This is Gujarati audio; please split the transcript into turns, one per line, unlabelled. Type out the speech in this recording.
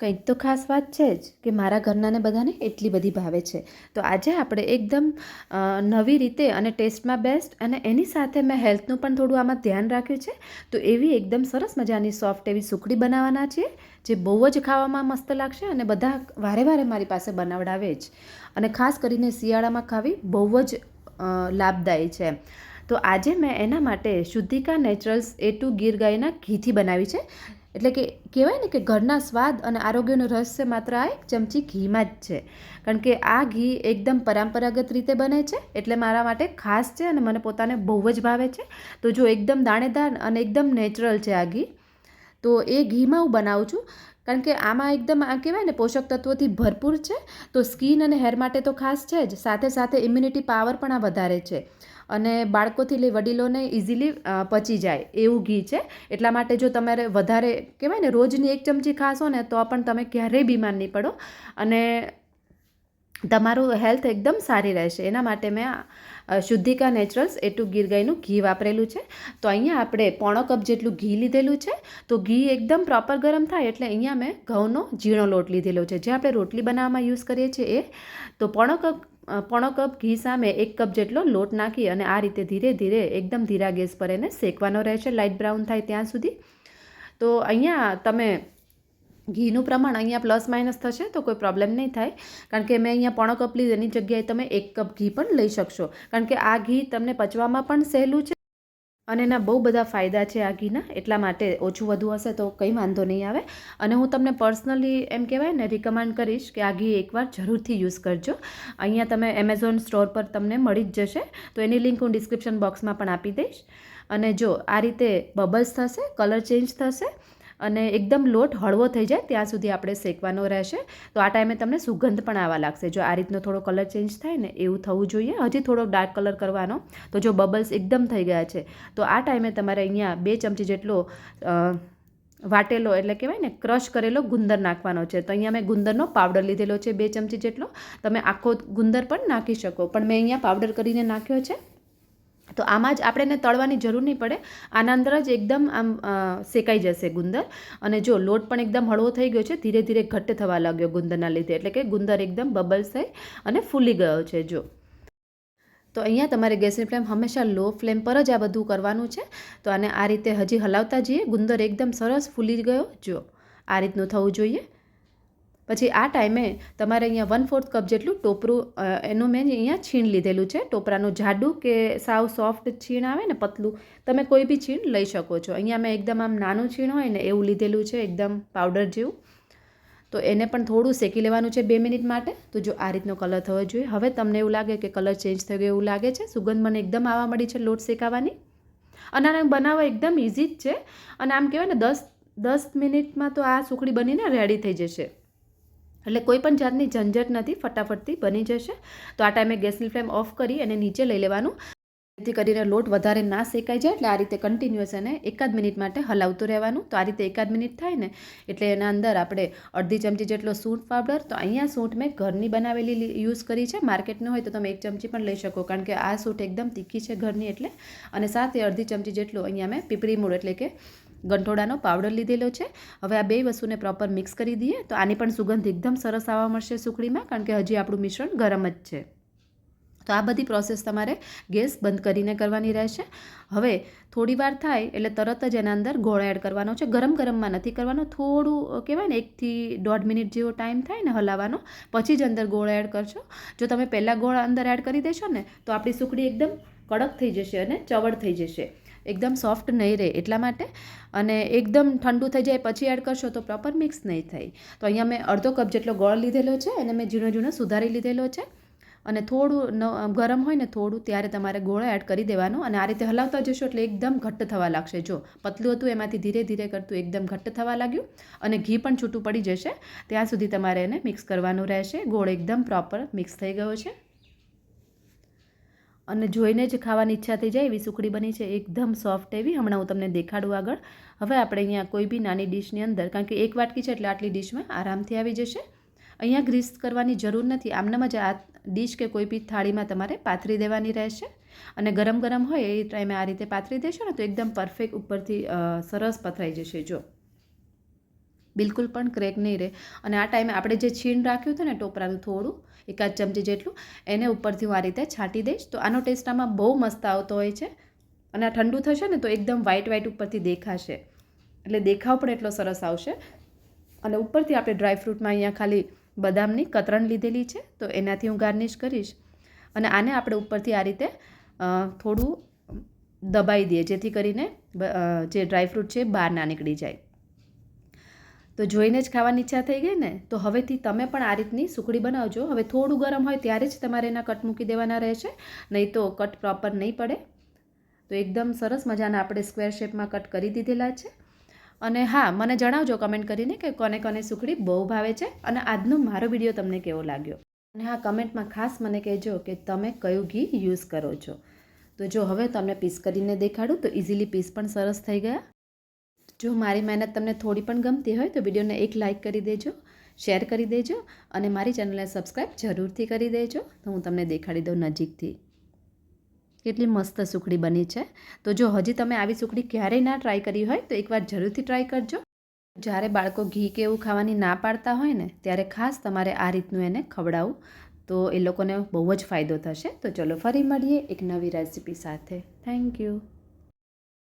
કંઈક તો ખાસ વાત છે જ કે મારા ઘરનાને બધાને એટલી બધી ભાવે છે. તો આજે આપણે એકદમ નવી રીતે અને ટેસ્ટમાં બેસ્ટ અને એની સાથે મેં હેલ્થનું પણ થોડું આમાં ધ્યાન રાખ્યું છે. તો એવી એકદમ સરસ મજાની સોફ્ટ એવી સુખડી બનાવવાના છીએ, જે બહુ જ ખાવામાં મસ્ત લાગશે અને બધા વારે વારે મારી પાસે બનાવડાવે જ. અને ખાસ કરીને શિયાળામાં ખાવી બહુ જ લાભદાયી છે. તો આજે મેં એના માટે Shuddhika naturals A two Gir ગાયના ઘીથી બનાવી છે. એટલે કે કહેવાય ને કે ઘરના સ્વાદ અને આરોગ્યનું રહસ્ય માત્ર આ એક ચમચી ઘીમાં જ છે. કારણ કે આ ઘી એકદમ પરંપરાગત રીતે બને છે, એટલે મારા માટે ખાસ છે અને મને પોતાને બહુ જ ભાવે છે. તો જો એકદમ દાણેદાર અને એકદમ નેચરલ છે આ ઘી, તો એ ઘીમાં હું બનાવું છું. કારણ કે આમાં એકદમ આ કહેવાય ને પોષક તત્વોથી ભરપૂર છે, તો સ્કિન અને હેર માટે તો ખાસ છે જ. સાથે સાથે ઇમ્યુનિટી પાવર પણ આ વધારે છે. અને બાળકોથી લઈ વડીલોને ઇઝીલી પચી જાય એવું ઘી છે. એટલા માટે જો તમારે વધારે, કહેવાય ને, રોજની એક ચમચી ખાશો ને, તો પણ તમે ક્યારેય બીમાર નહીં પડો. અને તમારું હેલ્થ એકદમ સારી રહેશે. એના માટે મેં Shuddhika naturals, A two Gir ગાયનું ઘી વાપરેલું છે. તો અહીંયા આપણે પોણો કપ જેટલું ઘી લીધેલું છે. તો ઘી એકદમ પ્રોપર ગરમ થાય એટલે અહીંયા મેં ઘઉંનો ઝીણો લોટ લીધેલો છે. જે આપણે રોટલી બનાવવામાં યુઝ કરીએ છીએ એ, તો પોણો કપ પોણો કપ ઘી સામે એક કપ જેટલો લોટ નાખી અને આ રીતે ધીરે ધીરે એકદમ ધીરા ગેસ પર એને શેકવાનો રહેશે. લાઇટ બ્રાઉન થાય ત્યાં સુધી. તો અહીંયા તમે ઘીનું પ્રમાણ અહીંયા પ્લસ માઇનસ થશે તો કોઈ પ્રોબ્લેમ નહીં થાય. કારણ કે મેં અહીંયા પોણો કપ લીધી એની જગ્યાએ તમે એક કપ ઘી પણ લઈ શકશો. કારણ કે આ ઘી તમને પચવામાં પણ સહેલું છે. અને એના બહુ બધા ફાયદા છે આ ઘીના, એટલા માટે ઓછું વધુ હશે તો કંઈ વાંધો નહીં આવે. અને હું તમને પર્સનલી એમ કહેવાય ને રિકમેન્ડ કરીશ કે આ ઘી એકવાર જરૂરથી યુઝ કરજો. અહીંયા તમે એમેઝોન સ્ટોર પર તમને મળી જ જશે. તો એની લિંક હું ડિસ્ક્રિપ્શન બોક્સમાં પણ આપી દઈશ. અને જો આ રીતે બબલ્સ થશે કલર ચેન્જ થશે અને એકદમ લોટ હળવો થઈ જાય ત્યાં સુધી આપણે શેકવાનો રહેશે. તો આ ટાઈમે તમને સુગંધ પણ આવવા લાગશે. જો આ રીતનો થોડો કલર ચેન્જ થાય ને એવું થવું જોઈએ. હજી થોડો ડાર્ક કલર કરવાનો. તો જો બબલ્સ એકદમ થઈ ગયા છે, તો આ ટાઈમે તમારે અહીંયા બે ચમચી જેટલો વાટેલો એટલે કહેવાય ને ક્રશ કરેલો ગુંદર નાખવાનો છે. તો અહીંયા મેં ગુંદરનો પાવડર લીધેલો છે બે ચમચી જેટલો. તમે આખો ગુંદર પણ નાખી શકો. પણ મેં અહીંયા પાવડર કરીને નાખ્યો છે. તો આમાં જ આપણે એને તળવાની જરૂર નહીં પડે. આના અંદર જ એકદમ આમ શેકાઈ જશે ગુંદર. અને જો લોટ પણ એકદમ હળવો થઈ ગયો છે, ધીરે ધીરે ઘટ્ટ થવા લાગ્યો ગુંદરના લીધે. એટલે કે ગુંદર એકદમ બબલ્સ થઈ અને ફૂલી ગયો છે, જો. તો અહીંયા તમારે ગેસની ફ્લેમ હંમેશા લો ફ્લેમ પર જ આ બધું કરવાનું છે. તો આને આ રીતે હજી હલાવતા જઈએ. ગુંદર એકદમ સરસ ફૂલી ગયો, જો. આ રીતનું થવું જોઈએ. પછી આ ટાઈમે તમારે અહીંયા વન ફોર્થ કપ જેટલું ટોપરું એનું મેં અહીંયા છીણ લીધેલું છે. ટોપરાનું જાડું કે સાવ સોફ્ટ છીણ આવે ને પતલું, તમે કોઈ બી છીણ લઈ શકો છો. અહીંયા મેં એકદમ આમ નાનું છીણ હોય ને એવું લીધેલું છે, એકદમ પાવડર જેવું. તો એને પણ થોડું શેકી લેવાનું છે બે મિનિટ માટે. તો જો આ રીતનો કલર થવો જોઈએ. હવે તમને એવું લાગે કે કલર ચેન્જ થઈ ગયો એવું લાગે છે. સુગંધ મને એકદમ આવવા મળી છે લોટ શેકાવાની. અને આને બનાવવા એકદમ ઇઝી જ છે. અને આમ કહેવાય ને દસ દસ મિનિટમાં તો આ સુખડી બનીને રેડી થઈ જશે. એટલે કોઈ પણ જાતની ઝંઝટ નથી, ફટાફટથી બની જશે. તો આ ટાઈમે ગેસની ફ્લેમ ઓફ કરી અને નીચે લઈ લેવાનું. જેથી કરીને લોટ વધારે ના શેકાઈ જાય, એટલે આ રીતે કન્ટિન્યુઅસ એને એકાદ મિનિટ માટે હલાવતું રહેવાનું. તો આ રીતે એકાદ મિનિટ થાય ને, એટલે એના અંદર આપણે અડધી ચમચી જેટલો સૂંઠ પાવડર, તો અહીંયા સૂંઠ મેં ઘરની બનાવેલી યુઝ કરી છે. માર્કેટનું હોય તો તમે એક ચમચી પણ લઈ શકો, કારણ કે આ સૂંઠ એકદમ તીખી છે ઘરની, એટલે. અને સાથે અડધી ચમચી જેટલો અહીંયા મેં પીપળી મૂળ, એટલે કે ગંઠોડાનો પાવડર લીધેલો છે. હવે આ બે વસ્તુને પ્રોપર મિક્સ કરી દઈએ તો આની પણ સુગંધ એકદમ સરસ આવવા મળશે સુખડીમાં, કારણ કે હજી આપણું મિશ્રણ ગરમ જ છે. તો આ બધી પ્રોસેસ તમારે ગેસ બંધ કરીને કરવાની રહેશે. હવે થોડી વાર થાય એટલે તરત જ એના અંદર ગોળ એડ કરવાનો છે. ગરમ ગરમમાં નથી કરવાનો, થોડું કહેવાય ને, એકથી દોઢ મિનિટ જેવો ટાઈમ થાય ને હલાવવાનો, પછી જ અંદર ગોળ એડ કરશો. જો તમે પહેલાં ગોળ અંદર એડ કરી દેશો ને, તો આપણી સુખડી એકદમ કડક થઈ જશે અને ચવડ થઈ જશે. એકદમ સોફ્ટ નહીં રહે એટલા માટે. અને એકદમ ઠંડુ થઈ જાય, પછી એડ કરશો તો પ્રોપર મિક્સ નહીં થાય તો અહીંયા મેં અડધો કપ જેટલો ગોળ લીધેલો છે અને મેં ઝીણો ઝીણો સુધારી લીધેલો છે. અને થોડું ગરમ હોય ને થોડું ત્યારે તમારે ગોળ એડ કરી દેવાનું. અને આ રીતે હલાવતા જશો એટલે એકદમ ઘટ્ટ થવા લાગશે. જો પતલું હતું એમાંથી ધીરે ધીરે કરતું એકદમ ઘટ્ટ થવા લાગ્યું. અને ઘી પણ છૂટું પડી જશે. ત્યાં સુધી તમારે એને મિક્સ કરવાનું રહેશે. ગોળ એકદમ પ્રોપર મિક્સ થઈ ગયો છે. અને જોઈને જ ખાવાની ઈચ્છા થઈ જાય એવી સુખડી બની છે, એકદમ સોફ્ટ એવી. હમણાં હું તમને દેખાડું આગળ. હવે આપણે અહીંયા કોઈ બી નાની ડીશની અંદર, કારણ કે એક વાટકી છે એટલે આટલી ડીશમાં આરામથી આવી જશે. અહીંયા ગ્રીસ કરવાની જરૂર નથી. આમનામ જ આ ડીશ કે કોઈ બી થાળીમાં તમારે પાથરી દેવાની રહેશે. અને ગરમ ગરમ હોય એ ટાઈમે આ રીતે પાથરી દેશો ને તો એકદમ પરફેક્ટ ઉપરથી સરસ પથરાઈ જશે, જો. બિલકુલ પણ ક્રેક નહીં રહે. અને આ ટાઈમે આપણે જે છીણ રાખ્યું હતું ને ટોપરાનું થોડું, એકાદ ચમચી જેટલું, એને ઉપરથી હું આ રીતે છાંટી દઈશ. તો આનો ટેસ્ટ આમાં બહુ મસ્ત આવતો હોય છે. અને આ ઠંડુ થશે ને તો એકદમ વ્હાઇટ વ્હાઇટ ઉપરથી દેખાશે. એટલે દેખાવ પણ એટલો સરસ આવશે. અને ઉપરથી આપણે ડ્રાયફ્રૂટમાં અહીંયા ખાલી બદામની કતરણ લીધેલી છે. તો એનાથી હું ગાર્નિશ કરીશ. અને આને આપણે ઉપરથી આ રીતે થોડું દબાઈ દઈએ, જેથી કરીને જે ડ્રાયફ્રૂટ છે બહાર ના નીકળી જાય. તો જોઈને જ ખાવાની ઈચ્છા થઈ ગઈ ને? તો હવેથી તમે પણ આ રીતની સુખડી બનાવજો. હવે થોડું ગરમ હોય ત્યારે જ તમારે એના કટ મૂકી દેવાના રહેશે. નહીં તો કટ પ્રોપર નહીં પડે. તો એકદમ સરસ મજાના આપણે સ્ક્વેર શેપમાં કટ કરી દીધેલા છે. અને હા, મને જણાવજો કમેન્ટ કરીને કે કોને કોને સુખડી બહુ ભાવે છે અને આજનો મારો વીડિયો તમને કેવો લાગ્યો? અને હા, કમેન્ટમાં ખાસ મને કહેજો કે તમે કયું ઘી યુઝ કરો છો. તો જો હવે તમને પીસ કરીને દેખાડું તો ઇઝીલી પીસ પણ સરસ થઈ ગયા. જો મારી મહેનત તમને થોડી પણ ગમતી હોય તો વિડીયોને એક લાઇક કરી દેજો, શેર કરી દેજો અને મારી ચેનલને સબસ્ક્રાઈબ જરૂરથી કરી દેજો. તો હું તમને દેખાડી દઉં નજીકથી. કેટલી મસ્ત સુખડી બની છે. તો જો હજી તમે આવી સુખડી ક્યારેય ના ટ્રાય કરી હોય તો એકવાર જરૂરથી ટ્રાય કરજો. જ્યારે બાળકો ઘી કે એવું ખાવાની ના પાડતા હોય ને, ત્યારે ખાસ તમારે આ રીતનું એને ખવડાવવું તો એ લોકોને બહુ જ ફાયદો થશે. તો ચલો ફરી મળીએ એક નવી રેસિપી સાથે. Thank you